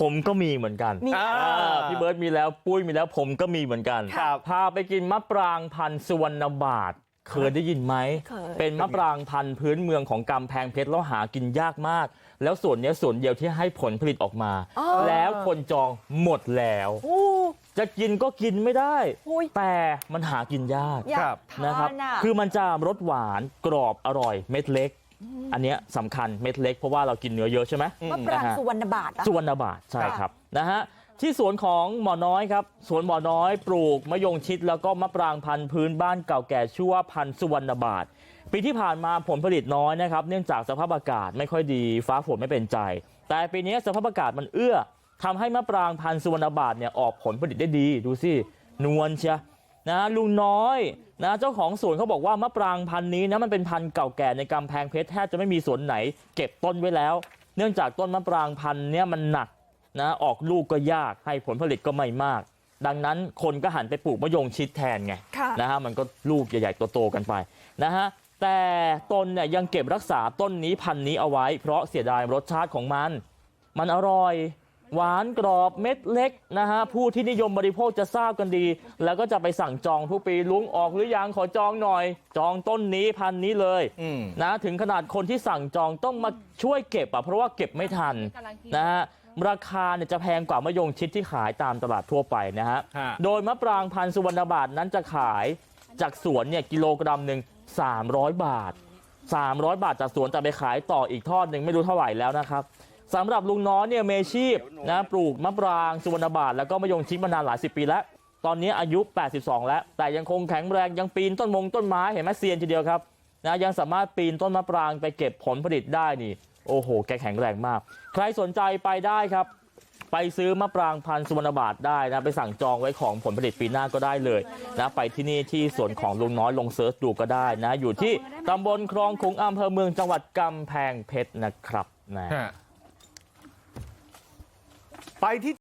ผมก็มีเหมือนกันมีอ่าพี่เบิร์ดมีแล้วปุ้ยมีแล้วผมก็มีเหมือนกันครับพาไปกินมะปรางพันธุ์สุวรรณบาทเคยได้ยินไหมเคยเป็นมะปรางพันธุ์พื้นเมืองของกำแพงเพชรแล้วหากินยากมาก แล้วส่วนเนี้ยส่วนเดียวที่ให้ผลผลิตออกมาอ๋อแล้วคนจองหมดแล้วโอ้จะกินก็กินไม่ได้โอ้ยแต่มันหากินยากอยาครักบทานะครับนอะคือมันจะรสหวานกรอบอร่อยเม็ดเล็ก อันเนี้ยสำคัญเม็ดเล็กเพราะว่าเรากินเนื้อเยอะใช่ไหมมะปรางนะฮะสุวรรณบาทอะสุวรรณบาทใช่ครับนะฮะที่สวนของหมอน้อยครับสวนหมอน้อยปลูกมะยงชิดแล้วก็มะปรางพันธุ์พื้นบ้านเก่าแก่ชื่อว่าพันธุ์สุวรรณบาทปีที่ผ่านมาผลผลิตน้อยนะครับ เนื่องจากสภาพอากาศไม่ค่อยดีฟ้าฝนไม่เป็นใจ แต่ปีนี้สภาพอากาศมันเอื้อทำให้มะปรางพันธุ์สุวรรณบาทเนี่ยออกผลผลิตได้ดี ดูสินวลเชีย นะลุงน้อยนะเจ้าของสวนเขาบอกว่ามะปรางพันธุ์นี้นะมันเป็นพันธุ์เก่าแก่ในกำแพงเพชรแทบจะไม่มีสวนไหนเก็บต้นไว้แล้ว เนื่องจากต้นมะปรางพันธุ์เนี่ยมันหนักนะออกลูกก็ยากให้ผลผลิตก็ไม่มาก ดังนั้นคนก็หันไปปลูกมะยงชิดแทนไงค่ะนะฮะมันก็ลูกใหญ่ๆโตๆกันไปนะฮะแต่ตนเนี่ยยังเก็บรักษาต้นนี้พันธุ์นี้เอาไว้ เพราะเสียดายรสชาติของมัน มันอร่อย หวานกรอบเม็ดเล็กนะฮะผู้ที่นิยมบริโภคจะทราบกันดี แล้วก็จะไปสั่งจองทุกปีลุงออกหรือยังขอจองหน่อย จองต้นนี้พันธุ์นี้เลยอืมนะถึงขนาดคนที่สั่งจองต้องมาช่วยเก็บอะเพราะว่าเก็บไม่ทันนะฮะราคาเนี่ยจะแพงกว่ามะยงชิดที่ขายตามตลาดทั่วไปนะฮะฮะโดยมะปรางพันธุ์สุวรรณบาทนั้นจะขายจากสวนเนี่ยกิโลกรัมหนึ่ง300 บาท 300 บาทจากสวนจะไปขายต่ออีกทอดหนึ่งไม่รู้เท่าไหร่แล้วนะครับ สำหรับลุงน้อยเนี่ยเมชีพนะปลูกมะปรางสุวรรณบาทแล้วก็มะยงชิดมานานหลายสิบปีแล้วตอนนี้อายุ82แล้วแต่ยังคงแข็งแรงยังปีนต้นมงต้นไม้เห็นไหมเซียนทีเดียวครับนะยังสามารถปีนต้นมะปรางไปเก็บผลผลิตได้นี่โอ้โห แกแข็งแรงมาก ใครสนใจไปได้ครับ ไปซื้อมะปรางพันธุ์สุวรรณบาทได้นะ ไปสั่งจองไว้ของผลผลิตปีหน้าก็ได้เลยนะ ไปที่นี่ที่สวนของลุงน้อยลงเซิร์ชดูก็ได้นะ อยู่ที่ตำบลคลองขุงอำเภอเมืองจังหวัดกำแพงเพชรนะครับนะ ไปที่